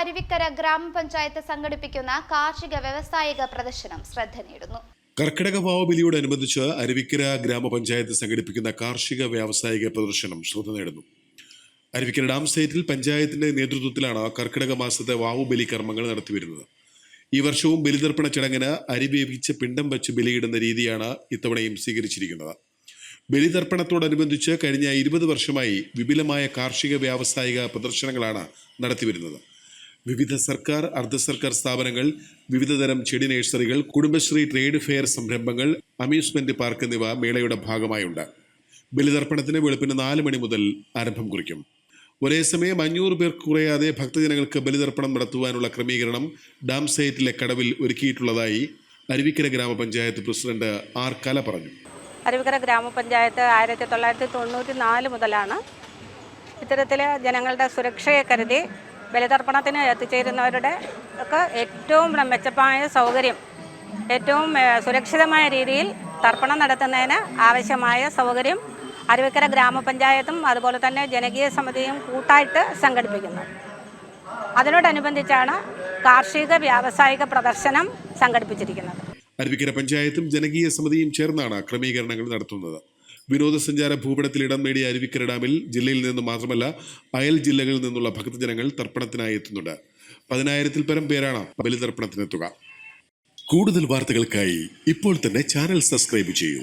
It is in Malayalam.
അരുവിക്കര ഗ്രാമപഞ്ചായത്ത് സംഘടിപ്പിക്കുന്ന കാർഷിക വ്യവസായിക പ്രദർശനം ശ്രദ്ധ നേടുന്നു. കർക്കിടക ഭാവബലിയോടനുബന്ധിച്ച് അരുവിക്കര ഗ്രാമപഞ്ചായത്ത് സംഘടിപ്പിക്കുന്ന കാർഷിക വ്യാവസായിക പ്രദർശനം ശ്രദ്ധ നേടുന്നു. അരുവിക്കര ഡാം സൈറ്റിൽ പഞ്ചായത്തിന്റെ നേതൃത്വത്തിലാണ് കർക്കിടക മാസത്തെ വാവുബലി കർമ്മങ്ങൾ നടത്തിവരുന്നത് ഈ വർഷവും ബലിതർപ്പണ ചടങ്ങിന് അരി വേവിച്ച് പിണ്ടം വച്ച് ബലിയിടുന്ന രീതിയാണ് ഇത്തവണയും സ്വീകരിച്ചിരിക്കുന്നത്. ബലിതർപ്പണത്തോടനുബന്ധിച്ച് കഴിഞ്ഞ ഇരുപത് വർഷമായി വിപുലമായ കാർഷിക വ്യാവസായിക പ്രദർശനങ്ങളാണ് നടത്തിവരുന്നത് വിവിധ സർക്കാർ അർദ്ധ സർക്കാർ സ്ഥാപനങ്ങൾ വിവിധതരം ചെടി നഴ്സറികൾ കുടുംബശ്രീ ട്രേഡ് ഫെയർ സംരംഭങ്ങൾ അമ്യൂസ്മെന്റ് പാർക്ക് എന്നിവ മേളയുടെ ഭാഗമായുണ്ട്. ബലിതർപ്പണത്തിന് വെളുപ്പിന് നാല് മണി മുതൽ ആരംഭം കുറിക്കും. ഒരേ സമയം അഞ്ഞൂറ് പേർ കുറയാതെ ഭക്തജനങ്ങൾക്ക് ബലിതർപ്പണം നടത്തുവാനുള്ള ക്രമീകരണം ഡാം സൈറ്റിലെ കടവിൽ ഒരുക്കിയിട്ടുള്ളതായി അരുവിക്കര ഗ്രാമപഞ്ചായത്ത് പ്രസിഡന്റ് ആർ കല പറഞ്ഞു. അരുവിക്കര ഗ്രാമപഞ്ചായത്ത് ആയിരത്തി തൊള്ളായിരത്തി തൊണ്ണൂറ്റി നാല് മുതലാണ് ഇത്തരത്തിൽ ജനങ്ങളുടെ സുരക്ഷയെ കരുതി ബലിതർപ്പണത്തിന് എത്തിച്ചേരുന്നവരുടെ ഒക്കെ ഏറ്റവും മെച്ചപ്പായ സൗകര്യം ഏറ്റവും സുരക്ഷിതമായ രീതിയിൽ തർപ്പണം നടത്തുന്നതിന് ആവശ്യമായ സൗകര്യം അരുവിക്കര ഗ്രാമപഞ്ചായത്തും അതുപോലെ തന്നെ ജനകീയ സമിതിയും കൂട്ടായിട്ട് സംഘടിപ്പിക്കുന്നു. അതിനോടനുബന്ധിച്ചാണ് കാർഷിക വ്യാവസായിക പ്രദർശനം സംഘടിപ്പിച്ചിരിക്കുന്നത്. അരുവിക്കര പഞ്ചായത്തും ജനകീയ സമിതിയും ചേർന്നാണ് ക്രമീകരണങ്ങൾ നടത്തുന്നത്. വിനോദസഞ്ചാര ഭൂപടത്തിൽ ഇടം നേടിയ അരുവിക്കര ഡാമിൽ ജില്ലയിൽ നിന്ന് മാത്രമല്ല അയൽ ജില്ലകളിൽ നിന്നുള്ള ഭക്തജനങ്ങൾ തർപ്പണത്തിനായി എത്തുന്നുണ്ട്. പതിനായിരത്തിൽ പരം പേരാണ് ബലിതർപ്പണത്തിനെത്തുക. കൂടുതൽ വാർത്തകൾക്കായി ഇപ്പോൾ തന്നെ ചാനൽ സബ്സ്ക്രൈബ് ചെയ്യൂ.